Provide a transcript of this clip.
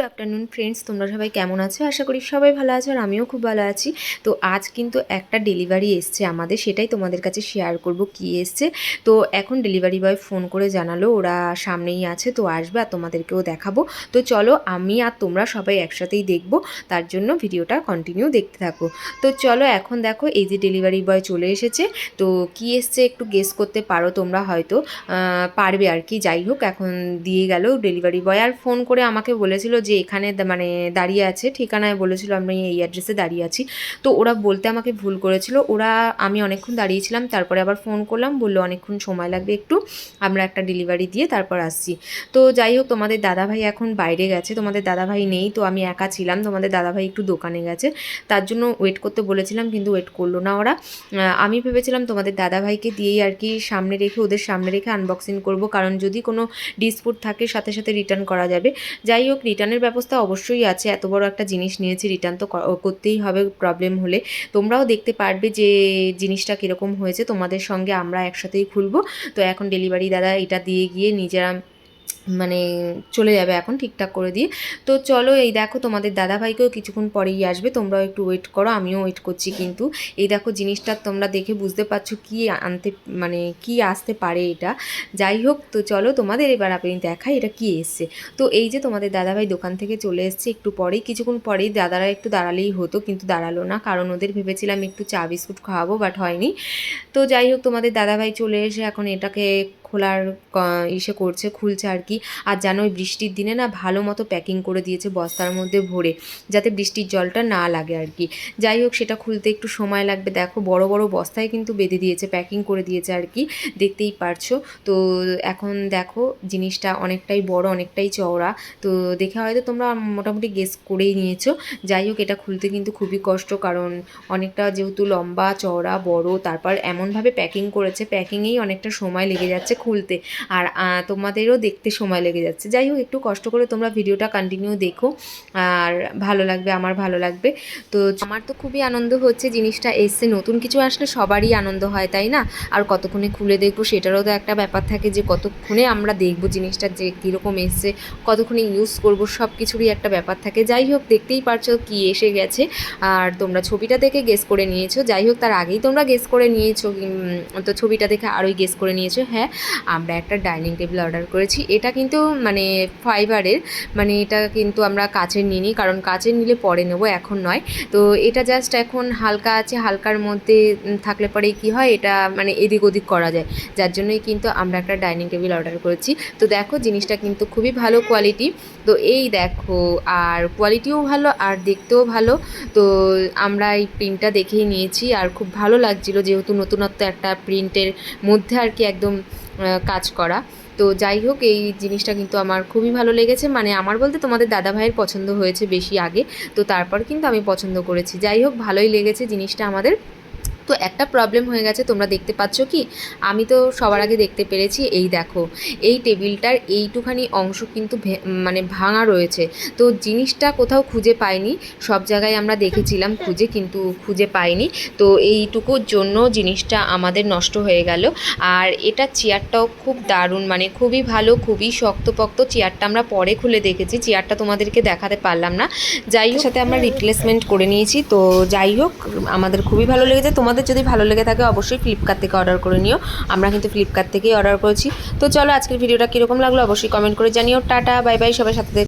Good afternoon friends তোমরা সবাই কেমন আছো? আশা করি সবাই ভালো আছো আর আমিও খুব ভালো আছি। তো আজ কিন্তু একটা ডেলিভারি এসছে আমাদের, সেটাই তোমাদের কাছে শেয়ার করব কি এসছে। তো এখন ডেলিভারি বয় ফোন করে জানালো, ওরা সামনেই আছে, তো আসবে আর তোমাদেরকেও দেখাবো। তো চলো আমি আর তোমরা সবাই একসাথেই দেখব, তার জন্য ভিডিওটা কন্টিনিউ দেখতে থাকো। তো চলো এখন দেখো, এই যে ডেলিভারি বয় চলে এসেছে। তো কি এসছে একটু গেস করতে পারো তোমরা হয়তো। পারবে আর কি, যাই হোক, এখন দিয়ে গেল ডেলিভারি বয় আর ফোন করে আমাকে বলেছিল যে এখানে দা- মানে দাঁড়িয়ে আছে, ঠিকানায় বলেছিল আমি এই অ্যাড্রেসে দাঁড়িয়ে আছি। তো ওরা বলতে আমাকে ভুল করেছিল। ওরা, আমি অনেকক্ষণ দাঁড়িয়েছিলাম, তারপরে আবার ফোন করলাম, বলল অনেকক্ষণ সময় লাগবে একটু, আমরা একটা ডেলিভারি দিয়ে তারপর আসছি। তো যাই হোক, তোমাদের দাদাভাই এখন বাইরে গেছে, তোমাদের দাদাভাই নেই, তো আমি একা ছিলাম, তোমাদের দাদাভাই একটু দোকানে গেছে। তার জন্য ওয়েট করতে বলেছিলাম, কিন্তু ওয়েট করল না ওরা। আমি ভেবেছিলাম তোমাদের দাদাভাইকে দিয়েই আর কি সামনে রেখে, ওদের সামনে রেখে আনবক্সিং করব, কারণ যদি কোনো ডিসপুট থাকে, সাথে সাথে রিটার্ন করা যাবে। যাই হোক রিটার্নের ব্যবস্থা অবশ্যই আছে। এত বড় একটা জিনিস নিয়েছি রিটার্ন তো করতেই হবে প্রবলেম হলে। তোমরাও দেখতে পারবে যে জিনিসটা কীরকম হয়েছে। তোমাদের সঙ্গে আমরা একসাথেই খুলবো। তো এখন ডেলিভারি দাদা এটা দিয়ে গিয়ে নিজেরা মানে চলে যাবে এখন ঠিকঠাক করে দিয়ে। তো চলো এই দেখো তোমাদের দাদাভাইকেও কিছুক্ষণ পরেই আসবে, তোমরাও একটু ওয়েট করো, আমিও ওয়েট করছি কিন্তু। এই দেখো জিনিসটা তোমরা দেখে বুঝতে পারছ কি আনতে মানে কি আসতে পারে এটা। যাই হোক, তো চলো তোমাদের এবার আপনি দেখাই এটা কি এসছে। তো এই যে তোমাদের দাদাভাই দোকান থেকে চলে এসছে একটু পরেই, কিছুক্ষণ পরেই দাদারা একটু দাঁড়ালেই হতো, কিন্তু দাঁড়াল না। কারণ ওদের ভেবেছিলাম একটু চা বিস্কুট খাওয়াবো বাট হয়নি। তো যাই হোক, তোমাদের দাদাভাই চলে এসে এখন এটাকে খোলার ইসে করছে, খুলছে আর কি। আর যেন ওই বৃষ্টির দিনে না ভালো মতো প্যাকিং করে দিয়েছে বস্তার মধ্যে ভরে, যাতে বৃষ্টির জলটা না লাগে আর কি। যাই হোক, সেটা খুলতে একটু সময় লাগবে। দেখো, বড় বড় বস্তায় কিন্তু বেঁধে দিয়েছে প্যাকিং করে দিয়েছে আর কি। দেখতেই পারছ। তো এখন দেখো, জিনিসটা অনেকটাই বড়, অনেকটাই চওড়া। তো দেখে হয়তো তোমরা মোটামুটি গেস করেই নিয়েছো। যাই হোক, এটা খুলতে কিন্তু খুবই কষ্ট, কারণ অনেকটা যেহেতু লম্বা, চওড়া, বড়, তারপর এমনভাবে প্যাকিং করেছে প্যাকিংয়েই অনেকটা সময় লেগে যাচ্ছে। খুলতে। আর তোমাদেরও দেখতে সময় লেগে যাচ্ছে। যাই হোক, একটু কষ্ট করে তোমরা ভিডিওটা কন্টিনিউ দেখো। আর, ভালো লাগবে, আমার ভালো লাগবে। তো আমার তো খুবই আনন্দ হচ্ছে জিনিসটা এসছে। নতুন কিছু আসলে সবারই আনন্দ হয়, তাই না? আর কতক্ষণে খুলে দেখব সেটারও তো একটা ব্যাপার থাকে যে, কতক্ষণে আমরা দেখব জিনিসটা যে, কীরকম এসছে, কতক্ষণে ইউজ করব সব কিছুরই একটা ব্যাপার থাকে। যাই হোক, দেখতেই পারছ কি এসে গেছে। আর, তোমরা ছবিটা দেখে গেস করে নিয়েছো। যাই হোক, তার আগেই তোমরা গেস করে নিয়েছো। তো ছবিটা দেখে আরোই গেস করে নিয়েছো। হ্যাঁ আমরা একটা ডাইনিং টেবিল অর্ডার করেছি। এটা কিন্তু মানে ফাইবারের মানে এটা কিন্তু আমরা কাচের নিইনি, কারণ কাচের নিলে পরে নেব, এখন নয়। তো এটা জাস্ট এখন হালকা আছে, হালকার মধ্যে থাকলে পরে কি হয়, এটা মানে এদিক ওদিক করা যায়। যার জন্যই কিন্তু আমরা একটা ডাইনিং টেবিল অর্ডার করেছি। তো দেখো, জিনিসটা কিন্তু খুবই ভালো কোয়ালিটি তো এই দেখো, আর কোয়ালিটিও ভালো, আর দেখতেও ভালো। তো আমরা এই প্রিন্টটা দেখেই নিয়েছি, আর খুব ভালো লাগছিল যেহেতু নতুনত্ব একটা প্রিন্টের মধ্যে আর কি একদম কাজ করা। তো যাই হোক, এই জিনিসটা কিন্তু আমার খুবই ভালো লেগেছে। মানে আমার বলতে তোমাদের দাদা ভাইয়ের পছন্দ হয়েছে বেশি আগে। তো তারপর কিন্তু আমি পছন্দ করেছি। যাই হোক, ভালোই লেগেছে জিনিসটা আমাদের। তো একটা প্রবলেম হয়ে গেছে, তোমরা দেখতে পাচ্ছ কি? আমি তো সবার আগে দেখতে পেরেছি, এই দেখো, এই টেবিলটার এইটুখানি অংশ কিন্তু মানে ভাঙা রয়েছে। তো জিনিসটা কোথাও খুঁজে পাইনি, সব জায়গায় আমরা দেখেছিলাম, খুঁজে কিন্তু খুঁজে পাইনি। তো এইটুকুর জন্য জিনিসটা আমাদের নষ্ট হয়ে গেল। আর এটা চেয়ারটাও খুব দারুণ মানে খুবই ভালো, খুবই শক্তপোক্ত চেয়ারটা আমরা পরে খুলে দেখেছি, চেয়ারটা তোমাদেরকে দেখাতে পারলাম না। যাই হোক, সাথে আমরা রিপ্লেসমেন্ট করে নিয়েছি, তো যাই হোক, আমাদের খুবই ভালো লেগেছে। তোমাদের যদি ভালো লেগে থাকে অবশ্যই ফ্লিপকার্ট থেকে অর্ডার করে নিও। আমরা কিন্তু ফ্লিপকার্ট থেকেই অর্ডার করেছি। তো চলো আজকের ভিডিওটা কীরকম লাগল অবশ্যই কমেন্ট করে জানিও। টাটা বাই বাই সবাই সাথে।